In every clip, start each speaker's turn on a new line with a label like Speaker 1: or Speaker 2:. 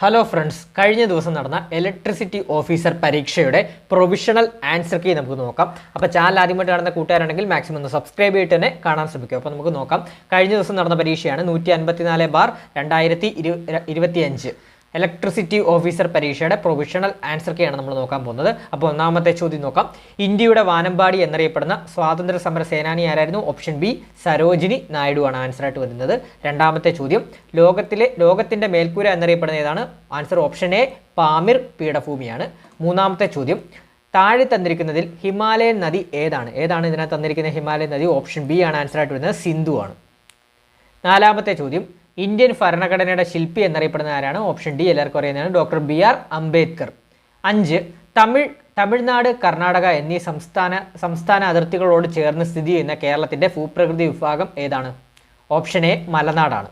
Speaker 1: Hello friends കഴിഞ്ഞ ദിവസം നടന്ന ഇലക്ട്രിസിറ്റി ഓഫീസർ പരീക്ഷയുടെ പ്രൊവിഷണൽ ആൻസർ കീ നമുക്ക് നോക്കാം. അപ്പോൾ ചാനൽ ആദ്യമായിട്ട് നടന്ന കൂട്ടുകാരാണെങ്കിൽ മാക്സിമം ഒന്ന് സബ്സ്ക്രൈബ് ചെയ്തിട്ട് തന്നെ കാണാൻ ശ്രമിക്കും അപ്പോൾ നമുക്ക് നോക്കാം. കഴിഞ്ഞ ദിവസം നടന്ന പരീക്ഷയാണ് നൂറ്റി അൻപത്തിനാല് ബാർ രണ്ടായിരത്തി ഇരു ഇരുപത്തിയഞ്ച്. ഇലക്ട്രിസിറ്റി ഓഫീസർ പരീക്ഷയുടെ പ്രൊവിഷണൽ ആൻസർ കെയാണ് നമ്മൾ നോക്കാൻ പോകുന്നത്. അപ്പോൾ ഒന്നാമത്തെ ചോദ്യം നോക്കാം. ഇന്ത്യയുടെ വാനമ്പാടി എന്നറിയപ്പെടുന്ന സ്വാതന്ത്ര്യ സമര സേനാനി ആരായിരുന്നു? ഓപ്ഷൻ ബി സരോജിനി നായിഡു ആണ് ആൻസർ ആയിട്ട് വരുന്നത്. രണ്ടാമത്തെ ചോദ്യം ലോകത്തിലെ ലോകത്തിന്റെ മേൽക്കൂര എന്നറിയപ്പെടുന്ന ഏതാണ്? ആൻസർ ഓപ്ഷൻ എ പാമിർ പീഠഭൂമിയാണ്. മൂന്നാമത്തെ ചോദ്യം താഴെ തന്നിരിക്കുന്നതിൽ ഹിമാലയൻ നദി ഏതാണ്? ഏതാണ് ഇതിനകത്ത് തന്നിരിക്കുന്ന ഹിമാലയൻ നദി? ഓപ്ഷൻ ബി ആണ് ആൻസർ ആയിട്ട് വരുന്നത് സിന്ധു ആണ്. നാലാമത്തെ ചോദ്യം ഇന്ത്യൻ ഭരണഘടനയുടെ ശില്പി എന്നറിയപ്പെടുന്ന ആരാണ്? ഓപ്ഷൻ ഡി എല്ലാവർക്കും അറിയുന്നതാണ് ഡോക്ടർ ബി ആർ അംബേദ്കർ. അഞ്ച് തമിഴ് തമിഴ്നാട് കർണാടക എന്നീ സംസ്ഥാന സംസ്ഥാന അതിർത്തികളോട് ചേർന്ന് സ്ഥിതി ചെയ്യുന്ന കേരളത്തിന്റെ ഭൂപ്രകൃതി വിഭാഗം ഏതാണ്? ഓപ്ഷൻ എ മലനാടാണ്.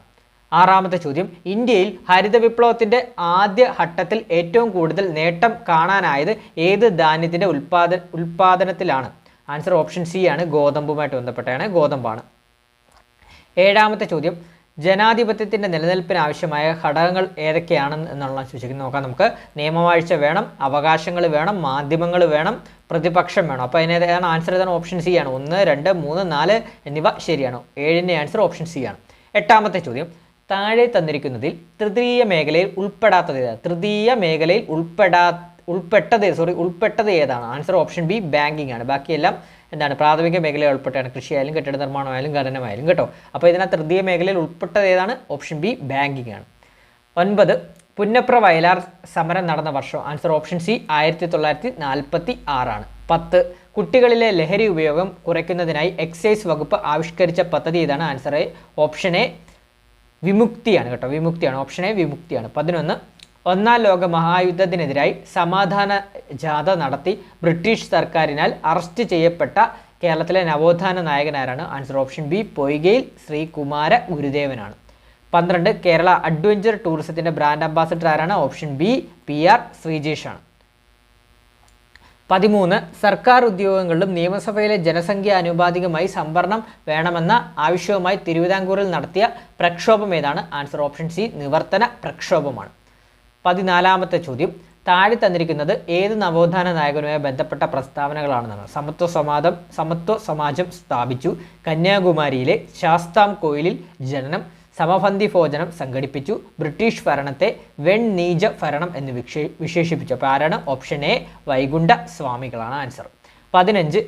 Speaker 1: ആറാമത്തെ ചോദ്യം ഇന്ത്യയിൽ ഹരിത വിപ്ലവത്തിന്റെ ആദ്യ ഘട്ടത്തിൽ ഏറ്റവും കൂടുതൽ നേട്ടം കാണാനായത് ഏത് ധാന്യത്തിന്റെ ഉൽപാദന ഉൽപാദനത്തിലാണ്? ആൻസർ ഓപ്ഷൻ സി ആണ്. ഗോതമ്പുമായിട്ട് ബന്ധപ്പെട്ടാണ് ഗോതമ്പാണ്. ഏഴാമത്തെ ചോദ്യം ജനാധിപത്യത്തിന്റെ നിലനിൽപ്പിന് ആവശ്യമായ ഘടകങ്ങൾ ഏതൊക്കെയാണെന്ന് എന്നുള്ള ചോദിച്ചിരിക്കുന്നത് നോക്കാം നമുക്ക്. നിയമവാഴ്ച വേണം അവകാശങ്ങൾ വേണം മാധ്യമങ്ങൾ വേണം പ്രതിപക്ഷം വേണം. അപ്പോൾ അതിനേതാണ് ആൻസർ ഏതാണ്? ഓപ്ഷൻ സി ആണ്. ഒന്ന് രണ്ട് മൂന്ന് നാല് എന്നിവ ശരിയാണ്? ഏഴിന്റെ ആൻസർ ഓപ്ഷൻ സി ആണ്. എട്ടാമത്തെ ചോദ്യം. താഴെ തന്നിരിക്കുന്നതിൽ തൃതീയ മേഖലയിൽ ഉൾപ്പെടാത്തത് ഏതാണ് തൃതീയ മേഖലയിൽ ഉൾപ്പെടാ ഉൾപ്പെട്ടത് സോറി ഉൾപ്പെട്ടത് ഏതാണ്? ആൻസർ ഓപ്ഷൻ ബി ബാങ്കിങ് ആണ്. ബാക്കിയെല്ലാം എന്താണ് പ്രാഥമിക മേഖലയിൽ ഉൾപ്പെട്ടാണ് കൃഷിയായാലും കെട്ടിട നിർമ്മാണമായാലും ഖനനമായാലും കേട്ടോ? അപ്പോൾ ഇതിനകത്ത് തൃതീയ മേഖലയിൽ ഉൾപ്പെട്ടത് ഏതാണ്? ഓപ്ഷൻ ബി ബാങ്കിങ് ആണ്. ഒൻപത് പുന്നപ്ര വയലാർ സമരം നടന്ന വർഷം. ആൻസർ ഓപ്ഷൻ സി ആയിരത്തി തൊള്ളായിരത്തി നാൽപ്പത്തി ആറാണ് പത്ത് കുട്ടികളിലെ ലഹരി ഉപയോഗം കുറയ്ക്കുന്നതിനായി എക്സൈസ് വകുപ്പ് ആവിഷ്കരിച്ച പദ്ധതി ഇതാണ് ആൻസർ ഓപ്ഷൻ എ വിമുക്തിയാണ് കേട്ടോ? വിമുക്തിയാണ് ഓപ്ഷൻ എ വിമുക്തിയാണ്. പതിനൊന്ന് ഒന്നാം ലോക മഹായുദ്ധത്തിനെതിരായി സമാധാന ജാഥ നടത്തി ബ്രിട്ടീഷ് സർക്കാരിനാൽ അറസ്റ്റ് ചെയ്യപ്പെട്ട കേരളത്തിലെ നവോത്ഥാന നായകനാരാണ് answer option B Poikayil Sreekumara ഗുരുദേവനാണ്. പന്ത്രണ്ട് കേരള അഡ്വഞ്ചർ ടൂറിസത്തിന്റെ ബ്രാൻഡ് അംബാസഡർ ആരാണ്? ഓപ്ഷൻ ബി പി ആർ ശ്രീജേഷാണ്. പതിമൂന്ന് സർക്കാർ ഉദ്യോഗങ്ങളിലും നിയമസഭയിലെ ജനസംഖ്യ ആനുപാതികമായി സംവരണം വേണമെന്ന ആവശ്യവുമായി തിരുവിതാംകൂറിൽ നടത്തിയ പ്രക്ഷോഭം ഏതാണ്? ആൻസർ ഓപ്ഷൻ സി നിവർത്തന പ്രക്ഷോഭമാണ്. പതിനാലാമത്തെ ചോദ്യം. താഴെ തന്നിരിക്കുന്നത് ഏത് നവോത്ഥാന നായകനുമായി ബന്ധപ്പെട്ട പ്രസ്താവനകളാണെന്നാണ് സമത്വ സമാധം സമത്വ സമാജം സ്ഥാപിച്ചു. കന്യാകുമാരിയിലെ ശാസ്താം കോയിലിൽ ജനനം സമഫന്ധി ഭോജനം സംഘടിപ്പിച്ചു. ബ്രിട്ടീഷ് ഭരണത്തെ വെൺ നീജ ഭരണം എന്ന് വിക്ഷേ വിശേഷിപ്പിച്ചു. അപ്പോൾ ആരാണ്? ഓപ്ഷൻ എ വൈകുണ്ഠ സ്വാമികളാണ് ആൻസർ. പതിനഞ്ച്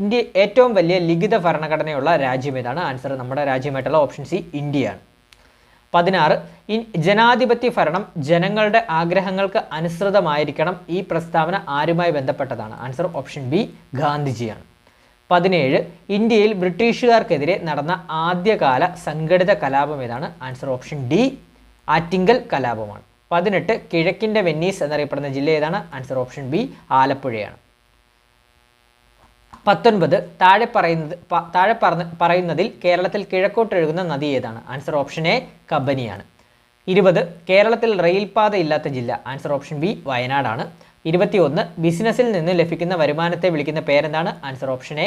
Speaker 1: ഇന്ത്യ ഏറ്റവും വലിയ ലിഖിത ഭരണഘടനയുള്ള രാജ്യം ഏതാണ്? ആൻസർ നമ്മുടെ രാജ്യമായിട്ടുള്ള ഓപ്ഷൻ സി ഇന്ത്യയാണ്. പതിനാറ്. ഈ ജനാധിപത്യ ഭരണം ജനങ്ങളുടെ ആഗ്രഹങ്ങൾക്ക് അനുസൃതമായിരിക്കണം ഈ പ്രസ്താവന ആരുമായി ബന്ധപ്പെട്ടതാണ്? ആൻസർ ഓപ്ഷൻ ബി ഗാന്ധിജിയാണ്. പതിനേഴ് ഇന്ത്യയിൽ ബ്രിട്ടീഷുകാർക്കെതിരെ നടന്ന ആദ്യകാല സംഘടിത കലാപം ഏതാണ്? ആൻസർ ഓപ്ഷൻ ഡി ആറ്റിങ്കൽ കലാപമാണ്. പതിനെട്ട് കിഴക്കിന്റെ വെന്നീസ് എന്നറിയപ്പെടുന്ന ജില്ല ഏതാണ്? ആൻസർ ഓപ്ഷൻ ബി ആലപ്പുഴയാണ്. പത്തൊൻപത് താഴെ പറയുന്നത് താഴെ പറയുന്നതിൽ കേരളത്തിൽ കിഴക്കോട്ടൊഴുകുന്ന നദി ഏതാണ്? ആൻസർ ഓപ്ഷൻ എ കബനിയാണ്. ഇരുപത് കേരളത്തിൽ റെയിൽപാത ഇല്ലാത്ത ജില്ല. ആൻസർ ഓപ്ഷൻ ബി വയനാടാണ്. ഇരുപത്തിയൊന്ന് ബിസിനസ്സിൽ നിന്ന് ലഭിക്കുന്ന വരുമാനത്തെ വിളിക്കുന്ന പേരെന്താണ്? ആൻസർ ഓപ്ഷൻ എ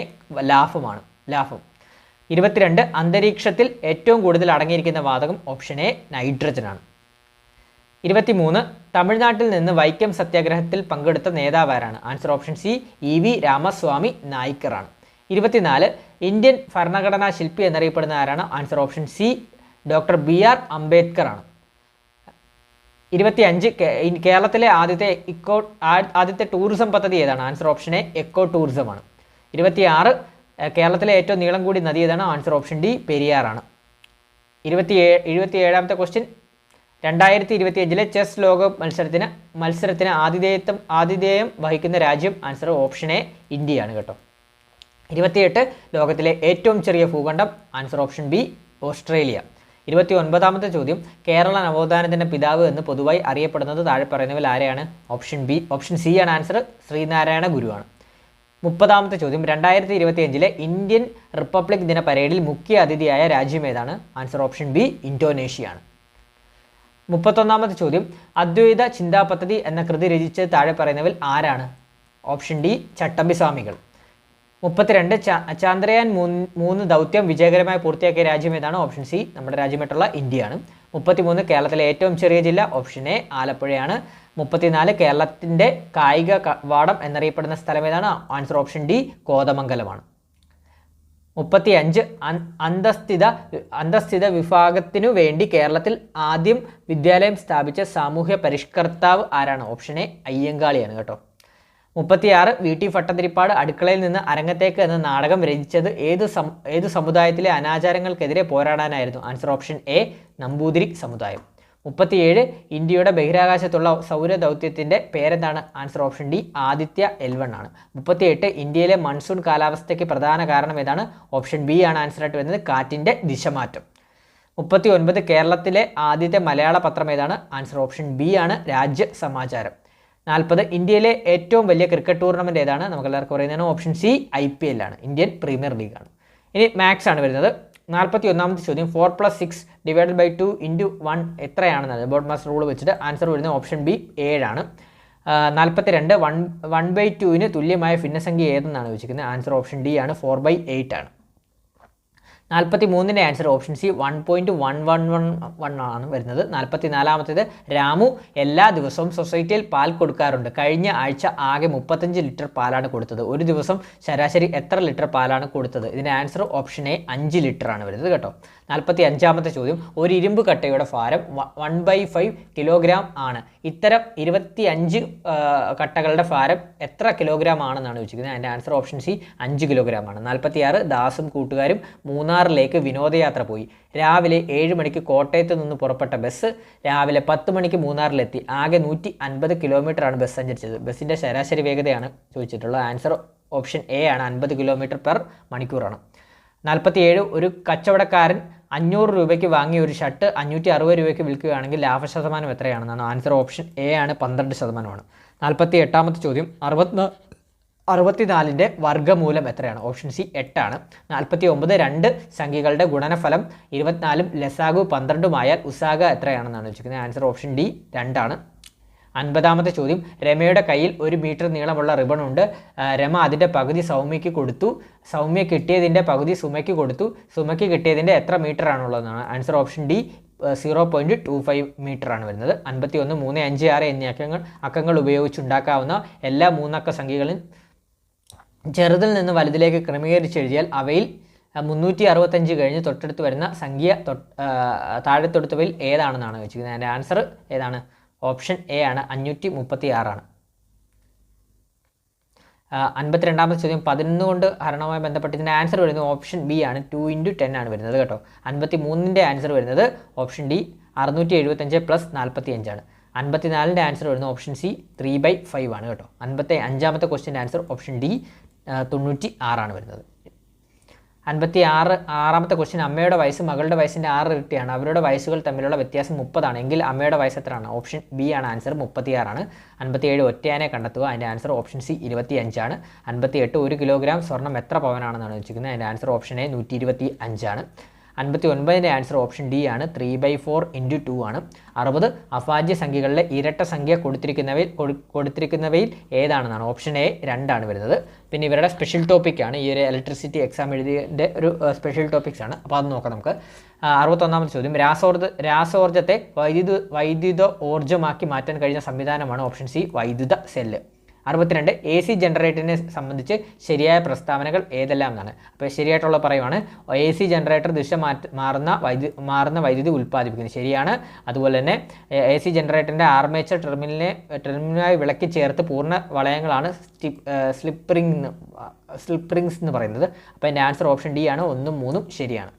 Speaker 1: ലാഫുമാണ് ലാഭം. ഇരുപത്തിരണ്ട് അന്തരീക്ഷത്തിൽ ഏറ്റവും കൂടുതൽ അടങ്ങിയിരിക്കുന്ന വാതകം ഓപ്ഷൻ എ നൈട്രജനാണ് ഇരുപത്തിമൂന്ന് തമിഴ്നാട്ടിൽ നിന്ന് വൈക്കം സത്യാഗ്രഹത്തിൽ പങ്കെടുത്ത നേതാവാരാണ്. Answer option C E V Ramaswamy നായ്ക്കറാണ്. ഇരുപത്തിനാല് ഇന്ത്യൻ ഭരണഘടനാ ശില്പി എന്നറിയപ്പെടുന്ന ആരാണ്? Answer option C doctor B R Ambedkar ആണ് ഇരുപത്തിയഞ്ച് കേരളത്തിലെ ആദ്യത്തെ ഇക്കോ ആദ്യത്തെ ടൂറിസം പദ്ധതി ഏതാണ്? ആൻസർ ഓപ്ഷൻ എ എക്കോ ടൂറിസമാണ് ഇരുപത്തിയാറ് കേരളത്തിലെ ഏറ്റവും നീളം കൂടി നദി ഏതാണ്? ആൻസർ ഓപ്ഷൻ ഡി പെരിയാറാണ്. ഇരുപത്തി ഏഴ് ഇരുപത്തി ഏഴാമത്തെ ക്വസ്റ്റ്യൻ രണ്ടായിരത്തി ഇരുപത്തി അഞ്ചിലെ ചെസ് ലോകകപ്പ് മത്സരത്തിന് മത്സരത്തിന് ആതിഥേയത്വം ആതിഥേയം വഹിക്കുന്ന രാജ്യം ആൻസർ ഓപ്ഷൻ എ ഇന്ത്യയാണ് കേട്ടോ. ഇരുപത്തിയെട്ട് ലോകത്തിലെ ഏറ്റവും ചെറിയ ഭൂഖണ്ഡം ആൻസർ ഓപ്ഷൻ ബി ഓസ്ട്രേലിയ. ഇരുപത്തി ഒൻപതാമത്തെ ചോദ്യം കേരള നവോത്ഥാനത്തിന്റെ പിതാവ് എന്ന് പൊതുവായി അറിയപ്പെടുന്നത് താഴെ പറയുന്നവരിൽ ആരെയാണ്? ഓപ്ഷൻ ബി ഓപ്ഷൻ സി ആണ് ആൻസർ ശ്രീനാരായണ ഗുരുവാണ്. മുപ്പതാമത്തെ ചോദ്യം രണ്ടായിരത്തി ഇരുപത്തി അഞ്ചിലെ ഇന്ത്യൻ റിപ്പബ്ലിക് ദിന പരേഡിൽ മുഖ്യ അതിഥിയായ രാജ്യം ഏതാണ്? ആൻസർ ഓപ്ഷൻ ബി ഇന്തോനേഷ്യയാണ്. മുപ്പത്തൊന്നാമത്തെ ചോദ്യം. അദ്വൈത ചിന്താ പദ്ധതി എന്ന കൃതി രചിച്ച് താഴെ പറയുന്നവരിൽ ആരാണ്? ഓപ്ഷൻ ഡി ചട്ടമ്പി സ്വാമികൾ മുപ്പത്തിരണ്ട് ചാന്ദ്രയാൻ മൂന്ന് മൂന്ന് ദൗത്യം വിജയകരമായി പൂർത്തിയാക്കിയ രാജ്യം ഏതാണ്? ഓപ്ഷൻ സി നമ്മുടെ രാജ്യമായിട്ടുള്ള ഇന്ത്യയാണ്. മുപ്പത്തിമൂന്ന് കേരളത്തിലെ ഏറ്റവും ചെറിയ ജില്ല ഓപ്ഷൻ എ ആലപ്പുഴയാണ്. മുപ്പത്തിനാല് കേരളത്തിന്റെ കായിക വാടം എന്നറിയപ്പെടുന്ന സ്ഥലം ഏതാണ്? ആൻസർ ഓപ്ഷൻ ഡി കോതമംഗലമാണ്. മുപ്പത്തി അഞ്ച് അന്തസ്ഥിത അന്തസ്ഥിത വിഭാഗത്തിനു വേണ്ടി കേരളത്തിൽ ആദ്യം വിദ്യാലയം സ്ഥാപിച്ച സാമൂഹ്യ പരിഷ്കർത്താവ് ആരാണ്? ഓപ്ഷൻ എ അയ്യങ്കാളിയാണ് കേട്ടോ. മുപ്പത്തിയാറ് വി ടി ഭട്ടതിരിപ്പാട് അടുക്കളയിൽ നിന്ന് അരങ്ങത്തേക്ക് എന്ന നാടകം രചിച്ചത് ഏത് സം ഏത് സമുദായത്തിലെ അനാചാരങ്ങൾക്കെതിരെ പോരാടാനായിരുന്നു? ആൻസർ ഓപ്ഷൻ എ നമ്പൂതിരി സമുദായം. മുപ്പത്തിയേഴ് ഇന്ത്യയുടെ ബഹിരാകാശത്തുള്ള സൗരദൗത്യത്തിന്റെ പേരെന്താണ്? Answer option D Aditya L one ആണ്. മുപ്പത്തിയെട്ട് ഇന്ത്യയിലെ മൺസൂൺ കാലാവസ്ഥയ്ക്ക് പ്രധാന കാരണം ഏതാണ്? ഓപ്ഷൻ ബി ആണ് ആൻസർ ആയിട്ട് വരുന്നത് കാറ്റിന്റെ ദിശമാറ്റം. മുപ്പത്തി ഒൻപത് കേരളത്തിലെ ആദ്യത്തെ മലയാള പത്രം ഏതാണ്? ആൻസർ ഓപ്ഷൻ ബി ആണ് രാജ്യ സമാചാരം. നാൽപ്പത് ഇന്ത്യയിലെ ഏറ്റവും വലിയ ക്രിക്കറ്റ് ടൂർണമെന്റ് ഏതാണ്? നമുക്ക് എല്ലാവർക്കും പറയുന്നതാണ് option C I P L ആണ് ഇന്ത്യൻ പ്രീമിയർ ലീഗാണ് ഇനി മാത്സ് ആണ് വരുന്നത്. നാൽപ്പത്തി ഒന്നാമത്തെ ചോദ്യം four plus six divided by two into one എത്രയാണെന്നത്? BODMAS rule വെച്ചിട്ട് ആൻസർ വരുന്നത് ഓപ്ഷൻ ബി ഏഴാണ്. നാൽപ്പത്തി രണ്ട് വൺ വൺ ബൈ ടുവിന് തുല്യമായ ഭിന്നസംഖ്യ ഏതെന്നാണ് ചോദിച്ചിരിക്കുന്നത്? ആൻസർ ഓപ്ഷൻ ഡി ആണ് ഫോർ ബൈ എയ്റ്റ് ആണ്. നാൽപ്പത്തി മൂന്നിന്റെ answer option C one point one one one one ആണ് വരുന്നത്. നാൽപ്പത്തി നാലാമത്തേത് രാമു എല്ലാ ദിവസവും സൊസൈറ്റിയിൽ പാൽ കൊടുക്കാറുണ്ട്. കഴിഞ്ഞ ആഴ്ച ആകെ മുപ്പത്തഞ്ച് ലിറ്റർ പാലാണ് കൊടുത്തത്. ഒരു ദിവസം ശരാശരി എത്ര ലിറ്റർ പാലാണ് കൊടുത്തത്? ഇതിന്റെ ആൻസർ ഓപ്ഷൻ എ അഞ്ച് ലിറ്റർ ആണ് വരുന്നത് കേട്ടോ. നാൽപ്പത്തി അഞ്ചാമത്തെ ചോദ്യം ഒരു ഇരുമ്പ് കട്ടയുടെ ഭാരം വൺ ബൈ ഫൈവ് കിലോഗ്രാം ആണ്. ഇത്തരം ഇരുപത്തി അഞ്ച് കട്ടകളുടെ ഭാരം എത്ര കിലോഗ്രാം ആണെന്നാണ് ചോദിച്ചിരിക്കുന്നത്. അതിന്റെ ആൻസർ ഓപ്ഷൻ സി അഞ്ച് കിലോഗ്രാം ആണ്. നാൽപ്പത്തിയാറ് ദാസും കൂട്ടുകാരും മൂന്നാറിലേക്ക് വിനോദയാത്ര പോയി. രാവിലെ ഏഴ് മണിക്ക് കോട്ടയത്ത് നിന്ന് പുറപ്പെട്ട ബസ് രാവിലെ പത്ത് മണിക്ക് മൂന്നാറിലെത്തി. ആകെ നൂറ്റി അൻപത് കിലോമീറ്ററാണ് ബസ് സഞ്ചരിച്ചത്. ബസ്സിന്റെ ശരാശരി വേഗതയാണ് ചോദിച്ചിട്ടുള്ളത് ആൻസർ ഓപ്ഷൻ എ ആണ്. അൻപത് കിലോമീറ്റർ പെർ മണിക്കൂറാണ്. നാൽപ്പത്തിയേഴ് ഒരു കച്ചവടക്കാരൻ അഞ്ഞൂറ് രൂപയ്ക്ക് വാങ്ങിയ ഒരു ഷർട്ട് അഞ്ഞൂറ്റി അറുപത് രൂപയ്ക്ക് വിൽക്കുകയാണെങ്കിൽ ലാഭ ശതമാനം എത്രയാണെന്നാണ് ആൻസർ ഓപ്ഷൻ എ ആണ്. പന്ത്രണ്ട് ശതമാനമാണ്. നാൽപ്പത്തി എട്ടാമത്തെ ചോദ്യം. അറുപത്തി അറുപത്തിനാലിന്റെ വർഗമൂലം എത്രയാണ്? ഓപ്ഷൻ സി എട്ടാണ്. നാൽപ്പത്തി ഒമ്പത് രണ്ട് സംഖ്യകളുടെ ഗുണനഫലം ഇരുപത്തിനാലും ലസാഗു പന്ത്രണ്ടുമായാൽ ഉസാഗ എത്രയാണെന്നാണ് ചോദിക്കുന്നത് ആൻസർ ഓപ്ഷൻ ഡി രണ്ടാണ്. അൻപതാമത്തെ ചോദ്യം രമയുടെ കയ്യിൽ ഒരു മീറ്റർ നീളമുള്ള റിബൺ ഉണ്ട്. രമ അതിന്റെ പകുതി സൗമ്യയ്ക്ക് കൊടുത്തു. സൗമ്യ കിട്ടിയതിന്റെ പകുതി സുമയ്ക്ക് കൊടുത്തു. സുമയ്ക്ക് കിട്ടിയതിന്റെ എത്ര metre ആണുള്ളതെന്നാണ് answer option D zero point two five metre ആണ് വരുന്നത്. അൻപത്തി ഒന്ന് മൂന്ന് അഞ്ച് ആറ് എന്നീ അക്കങ്ങൾ അക്കങ്ങൾ ഉപയോഗിച്ചുണ്ടാക്കാവുന്ന എല്ലാ മൂന്നക്ക സംഖ്യകളും ചെറുതിൽ നിന്ന് വലുതിലേക്ക് ക്രമീകരിച്ചെഴുതിയാൽ അവയിൽ മുന്നൂറ്റി അറുപത്തഞ്ച് കഴിഞ്ഞ് തൊട്ടടുത്ത് വരുന്ന സംഖ്യ താഴെ തൊടുത്തവയിൽ ഏതാണെന്നാണ് ചോദിച്ചിരിക്കുന്നത്. അതിന്റെ ആൻസർ ഏതാണ്? ഓപ്ഷൻ എ ആണ്. അഞ്ഞൂറ്റി മുപ്പത്തി ആറാണ് അൻപത്തിരണ്ടാമത്തെ ചോദ്യം പതിനൊന്ന് കൊണ്ട് ഹരണവുമായി ബന്ധപ്പെട്ട് ഇതിന്റെ ആൻസർ വരുന്നത് ഓപ്ഷൻ ബി ആണ്. ടു ഇന്റു ടെൻ ആണ് വരുന്നത് കേട്ടോ. അൻപത്തി മൂന്നിന്റെ ആൻസർ വരുന്നത് ഓപ്ഷൻ ഡി അറുന്നൂറ്റി എഴുപത്തഞ്ച് പ്ലസ് നാൽപ്പത്തി അഞ്ചാണ് അൻപത്തിനാലിന്റെ ആൻസർ വരുന്നത് option C three by five ആണ് കേട്ടോ. അൻപത്തി അഞ്ചാമത്തെ ക്വസ്റ്റിന്റെ ആൻസർ ഓപ്ഷൻ ഡി തൊണ്ണൂറ്റി ആറാണ് വരുന്നത്. അൻപത്തി ആറ് ആറാമത്തെ ക്വസ്റ്റ്യൻ അമ്മയുടെ വയസ്സ് മകളുടെ വയസ്സിന്റെ ആറ് ഇരട്ടിയാണ്. അവരുടെ വയസ്സുകൾ തമ്മിലുള്ള വ്യത്യാസം മുപ്പതാണ്. എങ്കിൽ അമ്മയുടെ വയസ്സ് എത്രയാണ്? ഓപ്ഷൻ ബി ആണ് ആൻസർ മുപ്പത്തിയാറാണ്. അൻപത്തിയേഴ് ഒറ്റയാനെ കണ്ടെത്തുക. അതിന്റെ ആൻസർ ഓപ്ഷൻ സി ഇരുപത്തി അഞ്ചാണ് അൻപത്തി എട്ട് ഒരു കിലോഗ്രാം സ്വർണം എത്ര പവനാണെന്നാണ് വെച്ചിരിക്കുന്നത് അതിന്റെ ആൻസർ ഓപ്ഷൻ എ നൂറ്റി ഇരുപത്തി അഞ്ചാണ് അൻപത്തി ഒൻപതിന്റെ ആൻസർ ഓപ്ഷൻ ഡി ആണ്. Three by four into two ആണ്. അറുപത് അഫാജ്യ സംഖ്യകളിലെ ഇരട്ട സംഖ്യ കൊടുത്തിരിക്കുന്നവയിൽ കൊടുത്തിരിക്കുന്നവയിൽ ഏതാണെന്നാണ്? ഓപ്ഷൻ എ രണ്ടാണ് വരുന്നത്. പിന്നെ ഇവരുടെ സ്പെഷ്യൽ ടോപ്പിക്കാണ് ഈ ഒരു ഇലക്ട്രിസിറ്റി എക്സാം എഴുതിയതിന്റെ ഒരു സ്പെഷ്യൽ ടോപ്പിക്സ് ആണ്. അപ്പോൾ അത് നോക്കാം നമുക്ക്. അറുപത്തൊന്നാമത് ചോദ്യം. രാസോർജ രാസോർജത്തെ വൈദ്യുത വൈദ്യുത ഊർജമാക്കി മാറ്റാൻ കഴിയുന്ന സംവിധാനമാണ് ഓപ്ഷൻ സി വൈദ്യുത സെല്ല്. അറുപത്തിരണ്ട് എ സി ജനറേറ്ററിനെ സംബന്ധിച്ച് ശരിയായ പ്രസ്താവനകൾ ഏതെല്ലാം എന്നാണ്. അപ്പോൾ ശരിയായിട്ടുള്ള പറയുവാണ് എ സി ജനറേറ്റർ ദിശ മാറ്റ മാറുന്ന വൈദ്യു മാറുന്ന വൈദ്യുതി ഉൽപ്പാദിപ്പിക്കുന്നത് ശരിയാണ്. അതുപോലെ തന്നെ എ സി ജനറേറ്ററിന്റെ ആർമേച്ചർ ടെർമിനലിനെ ടെർമിനലായി വിളക്കി ചേർത്ത് പൂർണ വളയങ്ങളാണ് സ്ലിപ്പ് റിംഗ് സ്ലിപ്പ് റിംഗ്സ് എന്ന് പറയുന്നത്. അപ്പോൾ എന്റെ ആൻസർ ഓപ്ഷൻ ഡി ആണ് ഒന്നും മൂന്നും ശരിയാണ്.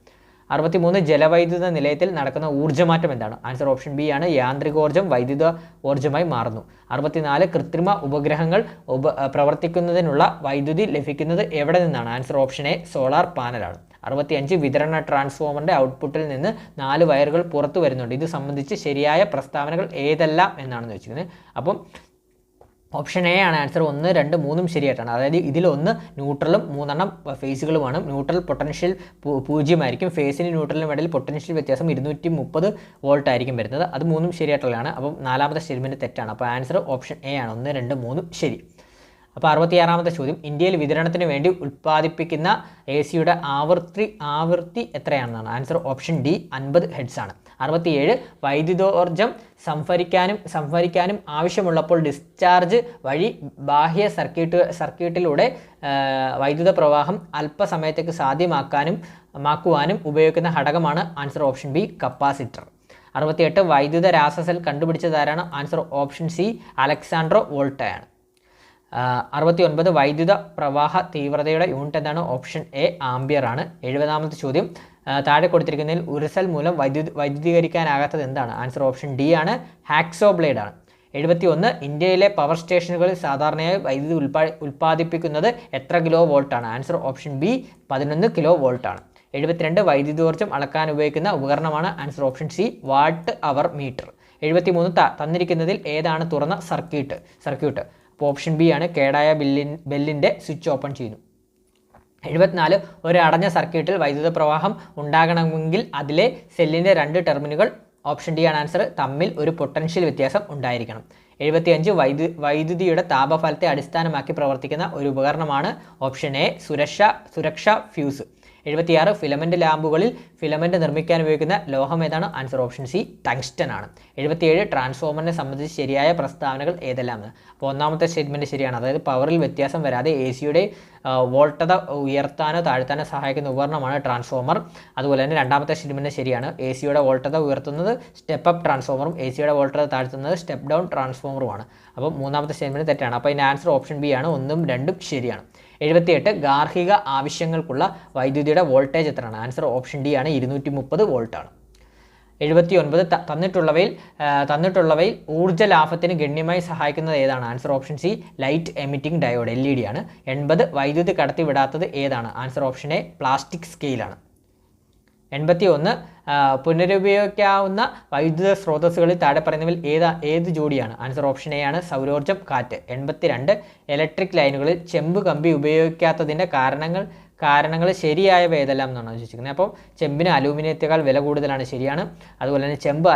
Speaker 1: അറുപത്തിമൂന്ന് ജലവൈദ്യുത നിലയത്തിൽ നടക്കുന്ന ഊർജമാറ്റം എന്താണ്? ആൻസർ ഓപ്ഷൻ ബി ആണ്. യാന്ത്രികോർജം വൈദ്യുത ഊർജമായി മാറുന്നു. അറുപത്തിനാല് കൃത്രിമ ഉപഗ്രഹങ്ങൾ ഉപ പ്രവർത്തിക്കുന്നതിനുള്ള വൈദ്യുതി ലഭിക്കുന്നത് എവിടെ നിന്നാണ്? ആൻസർ ഓപ്ഷൻ എ സോളാർ പാനലാണ് അറുപത്തിയഞ്ച് വിതരണ ട്രാൻസ്ഫോമറിന്റെ ഔട്ട്പുട്ടിൽ നിന്ന് നാല് വയറുകൾ പുറത്തു വരുന്നുണ്ട്. ഇത് സംബന്ധിച്ച് ശരിയായ പ്രസ്താവനകൾ ഏതെല്ലാം എന്നാണെന്ന് വെച്ചിരിക്കുന്നത്. അപ്പം ഓപ്ഷൻ എ ആണ് ആൻസർ ഒന്ന് രണ്ട് മൂന്നും ശരിയായിട്ടാണ്. അതായത് ഇതിലൊന്ന് ന്യൂട്രലും മൂന്നെണ്ണം ഫേസുകളുമാണ് ന്യൂട്രൽ പൊട്ടൻഷ്യൽ പൂജ്യമായിരിക്കും ഫേസിന് ന്യൂട്രലിനും ഇടയിൽ പൊട്ടൻഷ്യൽ വ്യത്യാസം ഇരുന്നൂറ്റി മുപ്പത് വോൾട്ട് ആയിരിക്കും വരുന്നത്. അത് മൂന്നും ശരിയായിട്ടുള്ളതാണ്. അപ്പം നാലാമത്തെ സ്റ്റേറ്റ്മെന്റ് തെറ്റാണ്. അപ്പോൾ ആൻസർ ഓപ്ഷൻ എ ആണ്. ഒന്ന് രണ്ട് മൂന്നും ശരി. അപ്പോൾ അറുപത്തിയാറാമത്തെ ചോദ്യം. ഇന്ത്യയിൽ വിതരണത്തിന് വേണ്ടി ഉൽപ്പാദിപ്പിക്കുന്ന എ സിയുടെ ആവൃത്തി ആവൃത്തി എത്രയാണെന്നാണ്? ആൻസർ ഓപ്ഷൻ ഡി അൻപത് ഹെഡ്സ് ആണ്. അറുപത്തിയേഴ് വൈദ്യുതോർജം സംഭരിക്കാനും സംഭരിക്കാനും ആവശ്യമുള്ളപ്പോൾ ഡിസ്ചാർജ് വഴി ബാഹ്യ സർക്യൂട്ട് സർക്യൂട്ടിലൂടെ വൈദ്യുത പ്രവാഹം അല്പസമയത്തേക്ക് സാധ്യമാക്കാനും മാക്കുവാനും ഉപയോഗിക്കുന്ന ഘടകമാണ് ആൻസർ ഓപ്ഷൻ ബി കപ്പാസിറ്റർ. അറുപത്തിയെട്ട് വൈദ്യുത രാസസെൽ കണ്ടുപിടിച്ചതാരാണ് ആൻസർ ഓപ്ഷൻ സി അലക്സാൻഡ്രോ വോൾട്ടയാണ്. അറുപത്തി ഒൻപത് വൈദ്യുത പ്രവാഹ തീവ്രതയുടെ യൂണിറ്റ് എന്താണ്? ഓപ്ഷൻ എ ആംബിയർ ആണ്. എഴുപതാമത്തെ ചോദ്യം. താഴെ കൊടുത്തിരിക്കുന്നതിൽ ഉരസൽ മൂലം വൈദ്യുതി വൈദ്യുതീകരിക്കാനാകാത്തത് എന്താണ്? ആൻസർ ഓപ്ഷൻ ഡി ആണ്. ഹാക്സോ ബ്ലേഡ് ആണ്. എഴുപത്തി ഒന്ന് ഇന്ത്യയിലെ പവർ സ്റ്റേഷനുകളിൽ സാധാരണയായി വൈദ്യുതി ഉൽപാ ഉൽപ്പാദിപ്പിക്കുന്നത് എത്ര കിലോ വോൾട്ടാണ് ആൻസർ ഓപ്ഷൻ ബി പതിനൊന്ന് കിലോ വോൾട്ടാണ് എഴുപത്തിരണ്ട് വൈദ്യുതോർജം അളക്കാൻ ഉപയോഗിക്കുന്ന ഉപകരണമാണ് answer option C watt hour meter. എഴുപത്തിമൂന്ന് തന്നിരിക്കുന്നതിൽ ഏതാണ് തുറന്ന സർക്യൂട്ട്? സർക്യൂട്ട്. അപ്പോൾ ഓപ്ഷൻ ബി ആണ്. കേടായ ബില്ലിൻ ബെല്ലിന്റെ സ്വിച്ച് ഓപ്പൺ ചെയ്യുന്നു. എഴുപത്തിനാല് ഒരു അടഞ്ഞ സർക്യൂട്ടിൽ വൈദ്യുത പ്രവാഹം ഉണ്ടാകണമെങ്കിൽ അതിലെ സെല്ലിന്റെ രണ്ട് ടെർമിനുകൾ ഓപ്ഷൻ ഡി ആണ് ആൻസർ തമ്മിൽ ഒരു പൊട്ടൻഷ്യൽ വ്യത്യാസം ഉണ്ടായിരിക്കണം. എഴുപത്തിയഞ്ച് വൈദ്യു വൈദ്യുതിയുടെ താപഫലത്തെ അടിസ്ഥാനമാക്കി പ്രവർത്തിക്കുന്ന ഒരു ഉപകരണമാണ് ഓപ്ഷൻ എ സുരക്ഷ സുരക്ഷ ഫ്യൂസ്. എഴുപത്തിയാറ് ഫിലമെന്റ് ലാമ്പുകളിൽ ഫിലമെന്റ് നിർമ്മിക്കാൻ ഉപയോഗിക്കുന്ന ലോഹം ഏതാണ്? ആൻസർ ഓപ്ഷൻ സി ടങ്സ്റ്റൻ ആണ്. എഴുപത്തിയേഴ് ട്രാൻസ്ഫോമറിനെ സംബന്ധിച്ച് ശരിയായ പ്രസ്താവനകൾ ഏതെല്ലാമാണ്? അപ്പോൾ ഒന്നാമത്തെ സ്റ്റേറ്റ്മെന്റ് ശരിയാണ്. അതായത് പവറിൽ വ്യത്യാസം വരാതെ എ സിയുടെ വോൾട്ടത ഉയർത്താനോ താഴ്ത്താനോ സഹായിക്കുന്ന ഉപകരണമാണ് ട്രാൻസ്ഫോമർ അതുപോലെ തന്നെ രണ്ടാമത്തെ സ്റ്റേറ്റ്മെന്റ് ശരിയാണ്. എ സിയുടെ വോൾട്ടത ഉയർത്തുന്നത് സ്റ്റെപ്പ് അപ്പ് ട്രാൻസ്ഫോമറും എ സിയുടെ വോൾട്ടത താഴ്ത്തുന്നത് സ്റ്റെപ്പ് ഡൗൺ ട്രാൻസ്ഫോമറുമാണ് അപ്പോൾ മൂന്നാമത്തെ സ്റ്റേറ്റ്മെന്റ് തെറ്റാണ്. അപ്പോൾ ഇതിന്റെ ആൻസർ ഓപ്ഷൻ ബി ആണ്. ഒന്നും രണ്ടും ശരിയാണ്. എഴുപത്തിയെട്ട് ഗാർഹിക ആവശ്യങ്ങൾക്കുള്ള വൈദ്യുതിയുടെ വോൾട്ടേജ് എത്രയാണ്? ആൻസർ ഓപ്ഷൻ ഡി ആണ്. ഇരുന്നൂറ്റി മുപ്പത് വോൾട്ടാണ്. എഴുപത്തി ഒൻപത് തന്നിട്ടുള്ളവയിൽ തന്നിട്ടുള്ളവയിൽ ഊർജ ലാഭത്തിന് ഗണ്യമായി സഹായിക്കുന്നത് ഏതാണ്? Answer option C light emitting diode L E D ആണ്. എൺപത് വൈദ്യുതി കടത്തിവിടാത്തത് ഏതാണ്? ആൻസർ ഓപ്ഷൻ എ പ്ലാസ്റ്റിക് സ്കെയിലാണ്. എൺപത്തി ഒന്ന് പുനരുപയോഗിക്കാവുന്ന വൈദ്യുത സ്രോതസ്സുകളിൽ താഴെ പറയുന്നവയിൽ ഏതാ ഏത് ജോഡിയാണ്? ആൻസർ ഓപ്ഷൻ എ ആണ് സൗരോർജം കാറ്റ്. എൺപത്തി രണ്ട് ഇലക്ട്രിക് ലൈനുകളിൽ ചെമ്പ് കമ്പി ഉപയോഗിക്കാത്തതിന്റെ കാരണങ്ങൾ കാരണങ്ങൾ ശരിയായവ ഏതെല്ലാം എന്നാണ് ചോദിച്ചിരിക്കുന്നത് അപ്പോൾ ചെമ്പിന് അലൂമിനിയത്തേക്കാൾ വില കൂടുതലാണ് ശരിയാണ്. അതുപോലെ തന്നെ ചെമ്പ്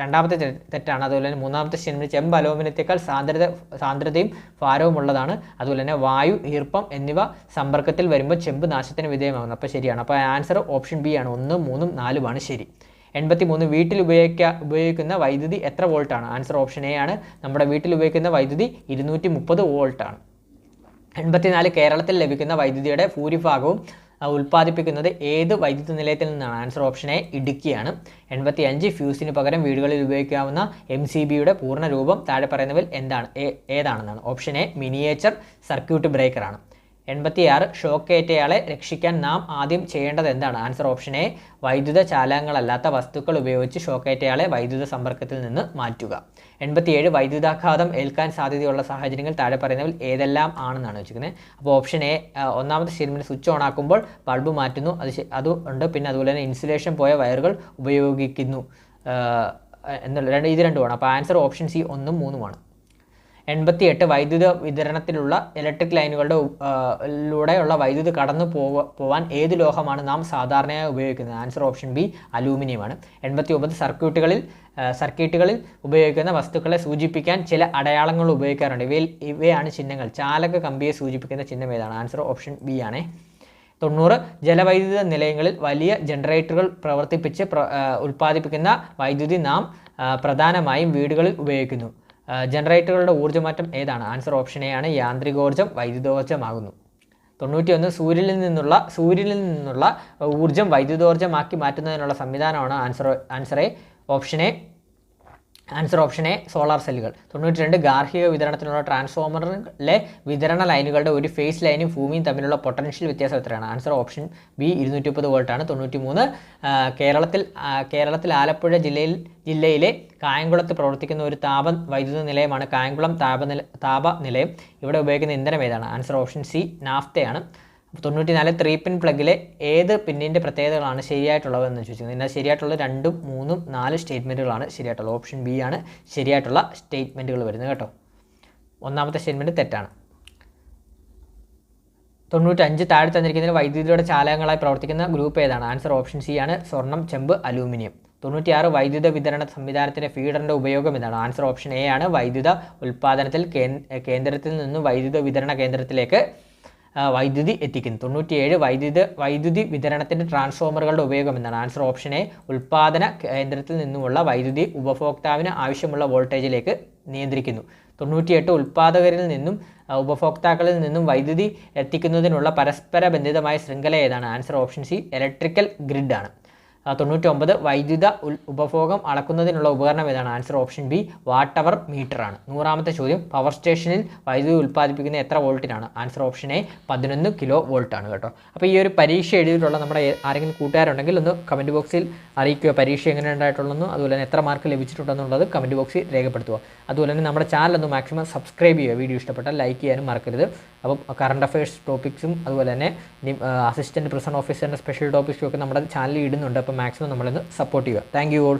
Speaker 1: രണ്ടാമത്തെ തെറ്റാണ്. അതുപോലെ തന്നെ മൂന്നാമത്തെ സ്റ്റേറ്റ്മെന്റ് ചെമ്പ് അലൂമിനിയത്തേക്കാൾ സാന്ദ്രത സാന്ദ്രതയും ഭാരവും ഉള്ളതാണ്. അതുപോലെ തന്നെ വായു ഈർപ്പം എന്നിവ സമ്പർക്കത്തിൽ വരുമ്പോൾ ചെമ്പ് നാശത്തിന് വിധേയമാകുന്നു. അപ്പോൾ ശരിയാണ്. അപ്പോൾ ആൻസർ ഓപ്ഷൻ ബി ആണ്. ഒന്ന് മൂന്നും നാലുമാണ് ശരി. എൺപത്തി മൂന്ന് വീട്ടിൽ ഉപയോഗിക്കുക ഉപയോഗിക്കുന്ന വൈദ്യുതി എത്ര വോൾട്ടാണ്? ആൻസർ ഓപ്ഷൻ എ ആണ്. നമ്മുടെ വീട്ടിൽ ഉപയോഗിക്കുന്ന വൈദ്യുതി ഇരുന്നൂറ്റി മുപ്പത് വോൾട്ടാണ്. എൺപത്തിനാല് കേരളത്തിൽ ലഭിക്കുന്ന വൈദ്യുതിയുടെ ഭൂരിഭാഗവും ഉൽപ്പാദിപ്പിക്കുന്നത് ഏത് വൈദ്യുത നിലയത്തിൽ നിന്നാണ്? ആൻസർ ഓപ്ഷൻ എ ഇടുക്കിയാണ്. എൺപത്തി അഞ്ച് ഫ്യൂസിന് പകരം വീടുകളിൽ ഉപയോഗിക്കാവുന്ന എം സി ബിയുടെ പൂർണ രൂപം താഴെ പറയുന്നവയിൽ എന്താണ്? ഏതാണെന്നാണ്. ഓപ്ഷൻ എ മിനിയേച്ചർ സർക്യൂട്ട് ബ്രേക്കറാണ് എൺപത്തിയാറ് ഷോക്കേറ്റയാളെ രക്ഷിക്കാൻ നാം ആദ്യം ചെയ്യേണ്ടത് എന്താണ്? ആൻസർ ഓപ്ഷൻ എ വൈദ്യുത ചാലകങ്ങളല്ലാത്ത വസ്തുക്കൾ ഉപയോഗിച്ച് ഷോക്കേറ്റയാളെ വൈദ്യുത സമ്പർക്കത്തിൽ നിന്ന് മാറ്റുക. എൺപത്തിയേഴ് വൈദ്യുതാഘാതം ഏൽക്കാൻ സാധ്യതയുള്ള സാഹചര്യങ്ങൾ താഴെ പറയുന്നതിൽ ഏതെല്ലാം ആണെന്നാണ് വെച്ചിരിക്കുന്നത്. അപ്പോൾ ഓപ്ഷൻ എ ഒന്നാമത്തെ സ്റ്റേറ്റ്മെന്റ് സ്വിച്ച് ഓൺ ആക്കുമ്പോൾ ബൾബ് മാറ്റുന്നു. അത് അത് ഉണ്ട്. പിന്നെ അതുപോലെ തന്നെ ഇൻസുലേഷൻ പോയ വയറുകൾ ഉപയോഗിക്കുന്നു. എന്നുള്ള രണ്ട് ഇത് രണ്ടുമാണ്. അപ്പോൾ ആൻസർ ഓപ്ഷൻ സി ഒന്നും മൂന്നുമാണ്. എൺപത്തിയെട്ട് വൈദ്യുത വിതരണത്തിലുള്ള ഇലക്ട്രിക് ലൈനുകളുടെ ലൂടെയുള്ള വൈദ്യുതി കടന്നു പോവ പോവാൻ ഏത് ലോഹമാണ് നാം സാധാരണയായി ഉപയോഗിക്കുന്നത്? ആൻസർ ഓപ്ഷൻ ബി അലൂമിനിയമാണ് എൺപത്തി ഒമ്പത് സർക്യൂട്ടുകളിൽ സർക്യൂട്ടുകളിൽ ഉപയോഗിക്കുന്ന വസ്തുക്കളെ സൂചിപ്പിക്കാൻ ചില അടയാളങ്ങൾ ഉപയോഗിക്കാറുണ്ട്. ഇവയിൽ ഇവയാണ് ചിഹ്നങ്ങൾ. ചാലക കമ്പിയെ സൂചിപ്പിക്കുന്ന ചിഹ്നം ഏതാണ്? ആൻസർ ഓപ്ഷൻ ബി ആണ്. തൊണ്ണൂറ് ജലവൈദ്യുത നിലയങ്ങളിൽ വലിയ ജനറേറ്ററുകൾ പ്രവർത്തിപ്പിച്ച് പ്ര ഉൽപ്പാദിപ്പിക്കുന്ന വൈദ്യുതി നാം പ്രധാനമായും വീടുകളിൽ ഉപയോഗിക്കുന്നു. ജനറേറ്ററുകളുടെ ഊർജമാറ്റം ഏതാണ്? ആൻസർ ഓപ്ഷൻ എ ആണ്. യാന്ത്രികോർജം വൈദ്യുതോർജമാകുന്നു തൊണ്ണൂറ്റിയൊന്ന് സൂര്യനിൽ നിന്നുള്ള സൂര്യനിൽ നിന്നുള്ള ഊർജം വൈദ്യുതോർജമാക്കി മാറ്റുന്നതിനുള്ള സംവിധാനമാണ് answer answer A option A answer option A solar സെല്ലുകൾ. തൊണ്ണൂറ്റി രണ്ട് ഗാർഹിക വിതരണത്തിനുള്ള ട്രാൻസ്ഫോമറിലെ വിതരണ ലൈനുകളുടെ ഒരു ഫേസ് ലൈനും ഭൂമിയും തമ്മിലുള്ള പൊട്ടൻഷ്യൽ വ്യത്യാസം എത്രയാണ്? ആൻസർ ഓപ്ഷൻ ബി ഇരുന്നൂറ്റി മുപ്പത് വോൾട്ടാണ് തൊണ്ണൂറ്റി മൂന്ന് കേരളത്തിൽ കേരളത്തിൽ ആലപ്പുഴ ജില്ലയിൽ ജില്ലയിലെ കായംകുളത്ത് പ്രവർത്തിക്കുന്ന ഒരു താപ വൈദ്യുത നിലയമാണ് കായംകുളം താപനില താപ നിലയം. ഇവിടെ ഉപയോഗിക്കുന്ന ഇന്ധനം ഏതാണ്? ആൻസർ ഓപ്ഷൻ സി നാഫ്തയാണ്. തൊണ്ണൂറ്റിനാല് ത്രീ പിൻ പ്ലഗിലെ ഏത് പിന്നിന്റെ പ്രത്യേകതകളാണ് ശരിയായിട്ടുള്ളതെന്ന് എന്ന് എന്നാൽ ശരിയായിട്ടുള്ള രണ്ടും മൂന്നും നാല് സ്റ്റേറ്റ്മെന്റുകളാണ് ശരിയായിട്ടുള്ളത് ഓപ്ഷൻ ബി ആണ് ശരിയായിട്ടുള്ള സ്റ്റേറ്റ്മെന്റുകൾ വരുന്നത് കേട്ടോ. ഒന്നാമത്തെ സ്റ്റേറ്റ്മെന്റ് തെറ്റാണ്. തൊണ്ണൂറ്റഞ്ച് താഴെ തന്നിരിക്കുന്നതിൽ വൈദ്യുതിയുടെ ചാലകങ്ങളായി പ്രവർത്തിക്കുന്ന ഗ്രൂപ്പ് ഏതാണ്? ആൻസർ ഓപ്ഷൻ സി ആണ് സ്വർണം ചെമ്പ് അലൂമിനിയം. തൊണ്ണൂറ്റിയാറ് വൈദ്യുത വിതരണ സംവിധാനത്തിന്റെ ഫീഡറിന്റെ ഉപയോഗം എന്താണ് ആൻസർ ഓപ്ഷൻ എ ആണ് വൈദ്യുത ഉൽപ്പാദനത്തിൽ കേന്ദ്രത്തിൽ നിന്നും വൈദ്യുത വിതരണ കേന്ദ്രത്തിലേക്ക് വൈദ്യുതി എത്തിക്കുന്നു. തൊണ്ണൂറ്റിയേഴ് വൈദ്യുത വൈദ്യുതി വിതരണത്തിന്റെ ട്രാൻസ്ഫോമറുകളുടെ ഉപയോഗം എന്നാണ് ആൻസർ ഓപ്ഷൻ എ ഉൽപ്പാദന കേന്ദ്രത്തിൽ നിന്നുമുള്ള വൈദ്യുതി ഉപഭോക്താവിന് ആവശ്യമുള്ള വോൾട്ടേജിലേക്ക് നിയന്ത്രിക്കുന്നു. തൊണ്ണൂറ്റിയെട്ട് ഉൽപ്പാദകരിൽ നിന്നും ഉപഭോക്താക്കളിൽ നിന്നും വൈദ്യുതി എത്തിക്കുന്നതിനുള്ള പരസ്പര ബന്ധിതമായ ശൃംഖല ഏതാണ്? Answer option C electrical grid ആണ്. ആ, തൊണ്ണൂറ്റൊമ്പത് വൈദ്യുത ഉപഭോഗം അളക്കുന്നതിനുള്ള ഉപകരണം ഏതാണ്? Answer option B watt hour meter ആണ് നൂറാമത്തെ ചോദ്യം പവർ സ്റ്റേഷനിൽ വൈദ്യുതി ഉൽപ്പാദിപ്പിക്കുന്ന എത്ര വോൾട്ടിനാണ്? ആൻസർ ഓപ്ഷൻ എ പതിനൊന്ന് കിലോ വോൾട്ട് ആണ് കേട്ടോ. അപ്പോൾ ഈ ഒരു പരീക്ഷ എഴുതിയിട്ടുള്ള നമ്മുടെ ആരെങ്കിലും കൂട്ടുകാരുണ്ടെങ്കിൽ ഒന്ന് കമന്റ് ബോക്സിൽ അറിയിക്കുക പരീക്ഷ എങ്ങനെ ഉണ്ടായിട്ടുള്ളതെന്നും അതുപോലെ തന്നെ എത്ര മാർക്ക് ലഭിച്ചിട്ടുണ്ടെന്നുള്ളത് കമന്റ് ബോക്സിൽ രേഖപ്പെടുത്തുക. അതുപോലെ തന്നെ നമ്മുടെ ചാനൽ ഒന്ന് മാക്സിമം സബ്സ്ക്രൈബ് ചെയ്യുക. വീഡിയോ ഇഷ്ടപ്പെട്ടാൽ ലൈക്ക് ചെയ്യാനും മറക്കരുത്. അപ്പം കറണ്ട് അഫയേഴ്സ് ടോപ്പിക്സും അതുപോലെ തന്നെ അസിസ്റ്റന്റ് പ്രസന്റ് ഓഫീസറിന്റെ സ്പെഷ്യൽ ടോപ്പിക്സും ഒക്കെ നമ്മുടെ ചാനലിൽ ഇടുന്നുണ്ട്. അപ്പോൾ മാക്സിമം നമ്മളിന്ന് സപ്പോർട്ട് ചെയ്യുക. Thank you all